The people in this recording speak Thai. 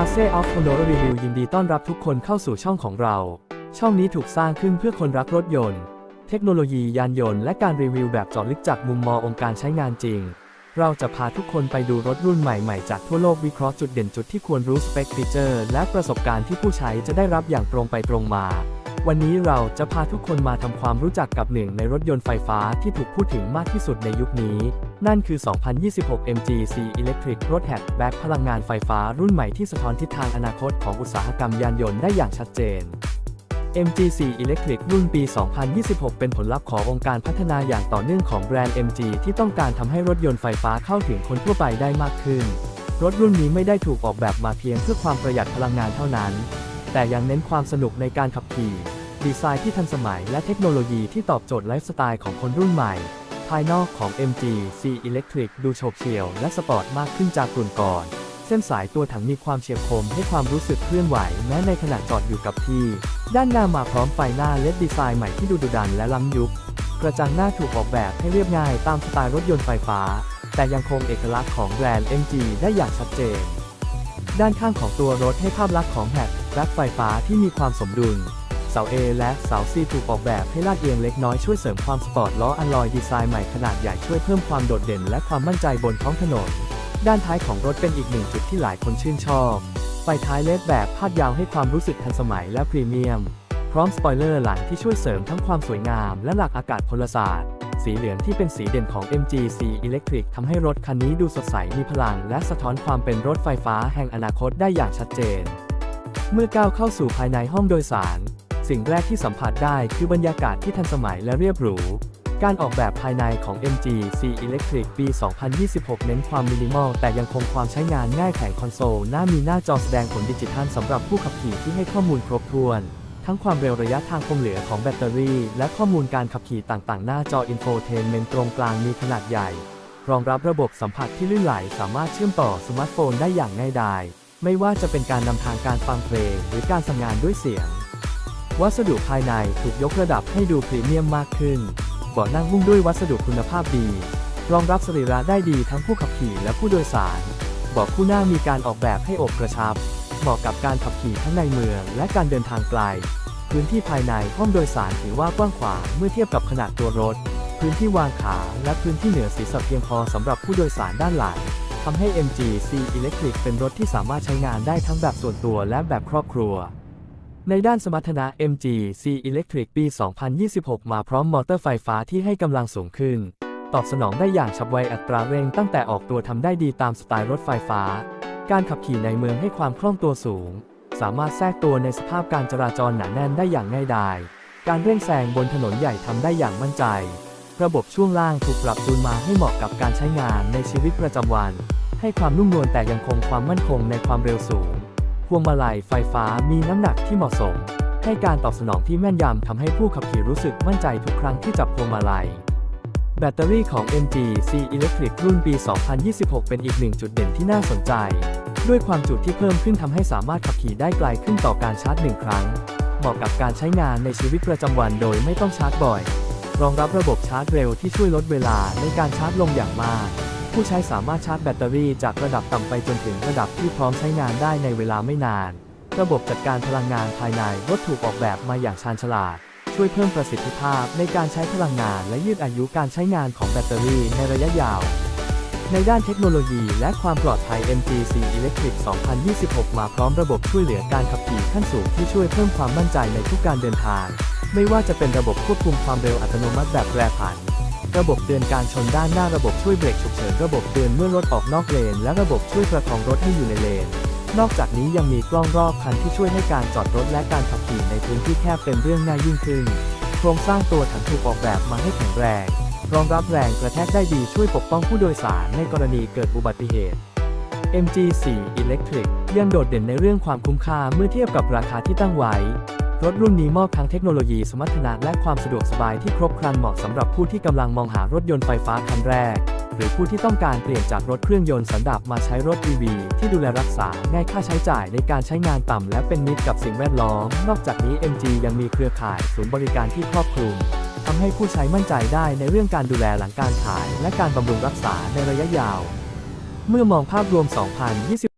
Classe of Condor Review ยินดีต้อนรับทุกคนเข้าสู่ช่องของเรา ช่องนี้ถูกสร้างขึ้นเพื่อคนรักรถยนต์ เทคโนโลยียานยนต์และการรีวิวแบบเจาะลึกจากมุมมององค์การใช้งานจริง เราจะพาทุกคนไปดูรถรุ่นใหม่ๆ จากทั่วโลกวิเคราะห์จุดเด่นจุดที่ควรรู้สเปคฟีเจอร์และประสบการณ์ที่ผู้ใช้จะได้รับอย่างตรงไปตรงมา วันนี้เราจะพาทุกคนมาทำความรู้จักกับหนึ่งในรถยนต์ไฟฟ้าที่ถูกพูดถึงมากที่สุดในยุคนี้ นั่นคือ 2026 MG-C Electric รถแฮชแบ็กพลังงานไฟฟ้ารุ่นใหม่ที่สะท้อนทิศทางอนาคตของอุตสาหกรรมยานยนต์ได้อย่างชัดเจน MG-C Electric รุ่นปี 2026 เป็นผลลัพธ์ขององค์การพัฒนาอย่างต่อเนื่องของแบรนด์ MG ที่ต้องการทำให้รถยนต์ไฟฟ้าเข้าถึงคนทั่วไปได้มากขึ้น รถรุ่นนี้ไม่ได้ถูกออกแบบมาเพียงเพื่อความประหยัดพลังงานเท่านั้น แต่ยังเน้นความสนุกในการขับขี่ ดีไซน์ที่ทันสมัยและเทคโนโลยีที่ตอบโจทย์ไลฟ์สไตล์ของคนรุ่นใหม่ ภายนอกของ MG C Electric ดูโฉบเฉี่ยวและสปอร์ตมากขึ้นจากรุ่นก่อน เส้นสายตัวถังมีความเฉียบคมให้ความรู้สึกเคลื่อนไหวแม้ในขณะจอดอยู่กับที่ ด้านหน้ามาพร้อมไฟหน้าเลดดีไซน์ใหม่ที่ดูดุดันและล้ำยุค กระจังหน้าถูกออกแบบให้เรียบง่ายตามสไตล์รถยนต์ไฟฟ้า แต่ยังคงเอกลักษณ์ของแบรนด์ MG ได้อย่างชัดเจน ด้านข้างของตัวรถให้ภาพลักษณ์ของแฮชแบ็คไฟฟ้าที่มีความสมดุล เสา A และเสา C ถูกออกแบบให้ลาดเอียงเล็กน้อยช่วยเสริมความสปอร์ตล้ออัลลอยดีไซน์ใหม่ขนาดใหญ่ช่วยเพิ่มความโดดเด่นและความมั่นใจบนท้องถนน ด้านท้ายของรถเป็นอีกหนึ่งจุดที่หลายคนชื่นชอบ ไฟท้ายเลดแบบพาดยาวให้ความรู้สึกทันสมัยและพรีเมียม พร้อมสปอยเลอร์หลังที่ช่วยเสริมทั้งความสวยงามและหลักอากาศพลศาสตร์ สีเหลืองที่เป็นสีเด่นของ MG-C Electric ทำให้รถคันนี้ดูสดใสมีพลัง และสะท้อนความเป็นรถไฟฟ้าแห่งอนาคตได้อย่างชัดเจน เมื่อก้าวเข้าสู่ภายในห้องโดยสาร สิ่งแรกที่สัมผัสได้คือบรรยากาศที่ทันสมัยและเรียบหรูการออกแบบภายในของ MG C Electric ปี 2026 เน้นความมินิมอล แต่ยังคงความใช้งานง่ายแผงคอนโซล หน้ามีหน้าจอแสดงผลดิจิทัลสำหรับผู้ขับขี่ที่ให้ข้อมูลครบถ้วน ทั้งความเร็วระยะทางคงเหลือของแบตเตอรี่ และข้อมูลการขับขี่ต่างๆ หน้าจออินโฟเทนเมนต์ตรงกลางมีขนาดใหญ่ รองรับระบบสัมผัสที่ลื่นไหลสามารถเชื่อมต่อสมาร์ทโฟนได้อย่างง่ายดาย ไม่ว่าจะเป็นการนำทางการฟังเพลง หรือการทำงานด้วยเสียง วัสดุภายในถูกยกระดับให้ดูพรีเมียมมากขึ้นเบาะนั่งหุ้มด้วยวัสดุคุณภาพดี รองรับสรีระได้ดีทั้งผู้ขับขี่และผู้โดยสารเบาะคู่หน้ามีการออกแบบให้อบกระชับ เหมาะกับการขับขี่ทั้งในเมืองและการเดินทางไกล พื้นที่ภายในห้องโดยสารถือว่ากว้างขวางเมื่อเทียบกับขนาดตัวรถ พื้นที่วางขาและพื้นที่เหนือศีรษะเพียงพอสำหรับผู้โดยสารด้านหลังทำให้ MG C Electric เป็นรถที่สามารถใช้งานได้ทั้งแบบส่วนตัวและแบบครอบครัว ในด้านสมรรถนะ MG C Electric ปี 2026 มาพร้อมมอเตอร์ไฟฟ้าที่ให้กำลังสูงขึ้น ตอบสนองได้อย่างฉับไวอัตราเร่งตั้งแต่ออกตัวทำได้ดีตามสไตล์รถไฟฟ้า การขับขี่ในเมืองให้ความคล่องตัวสูง สามารถแทรกตัวในสภาพการจราจรหนาแน่นได้อย่างง่ายดาย การเร่งแซงบนถนนใหญ่ทำได้อย่างมั่นใจ ระบบช่วงล่างถูกปรับจูนมาให้เหมาะกับการใช้งานในชีวิตประจำวัน ให้ความนุ่มนวลแต่ยังคงความมั่นคงในความเร็วสูง พวงมาลัยไฟฟ้ามีน้ำหนักที่เหมาะสม ให้การตอบสนองที่แม่นยำทำให้ผู้ขับขี่รู้สึกมั่นใจทุกครั้งที่จับพวงมาลัย แบตเตอรี่ของ MG C Electric รุ่นปี 2026 เป็นอีกหนึ่งจุดเด่นที่น่าสนใจ ด้วยความจุที่เพิ่มขึ้นทำให้สามารถขับขี่ได้ไกลขึ้นต่อการชาร์จหนึ่งครั้ง เหมาะกับการใช้งานในชีวิตประจำวันโดยไม่ต้องชาร์จบ่อย รองรับระบบชาร์จเร็วที่ช่วยลดเวลาในการชาร์จลงอย่างมาก ผู้ใช้สามารถชาร์จแบตเตอรี่จากระดับต่ำไปจนถึงระดับที่พร้อมใช้งานได้ในเวลาไม่นาน ระบบจัดการพลังงานภายในรถถูกออกแบบมาอย่างชาญฉลาด ช่วยเพิ่มประสิทธิภาพในการใช้พลังงานและยืดอายุการใช้งานของแบตเตอรี่ในระยะยาว ในด้านเทคโนโลยีและความปลอดภัย MG-C Electric 2026 มาพร้อมระบบช่วยเหลือการขับขี่ขั้นสูงที่ช่วยเพิ่มความมั่นใจในทุกการเดินทาง ไม่ว่าจะเป็นระบบควบคุมความเร็วอัตโนมัติแบบแปรผัน ระบบเตือนการชนด้านหน้าระบบช่วยเบรกฉุกเฉินระบบเตือนเมื่อรถออกนอกเลน และระบบช่วยประคองรถให้อยู่ในเลน นอกจากนี้ยังมีกล้องรอบคันที่ช่วยให้การจอดรถและการขับขี่ในพื้นที่แคบเป็นเรื่องง่ายยิ่งขึ้น โครงสร้างตัวถังถูกออกแบบมาให้แข็งแรง รองรับแรงกระแทกได้ดีช่วยปกป้องผู้โดยสารในกรณีเกิดอุบัติเหตุ MG4 Electric ยังโดดเด่นในเรื่องความคุ้มค่าเมื่อเทียบกับราคาที่ตั้งไว้ รถรุ่นนี้มอบทั้งเทคโนโลยีสมรรถนะและความสะดวกสบายที่ครบครันเหมาะสำหรับผู้ที่กำลังมองหารถยนต์ไฟฟ้าคันแรก หรือผู้ที่ต้องการเปลี่ยนจากรถเครื่องยนต์สันดาปมาใช้รถ EV ที่ดูแลรักษาง่ายค่าใช้จ่ายในการใช้งานต่ำและเป็นมิตรกับสิ่งแวดล้อม นอกจากนี้ MG ยังมีเครือข่ายศูนย์บริการที่ครอบคลุมทำให้ผู้ใช้มั่นใจได้ในเรื่องการดูแลหลังการขาย และการบำรุงรักษาในระยะยาว เมื่อมองภาพรวม 2020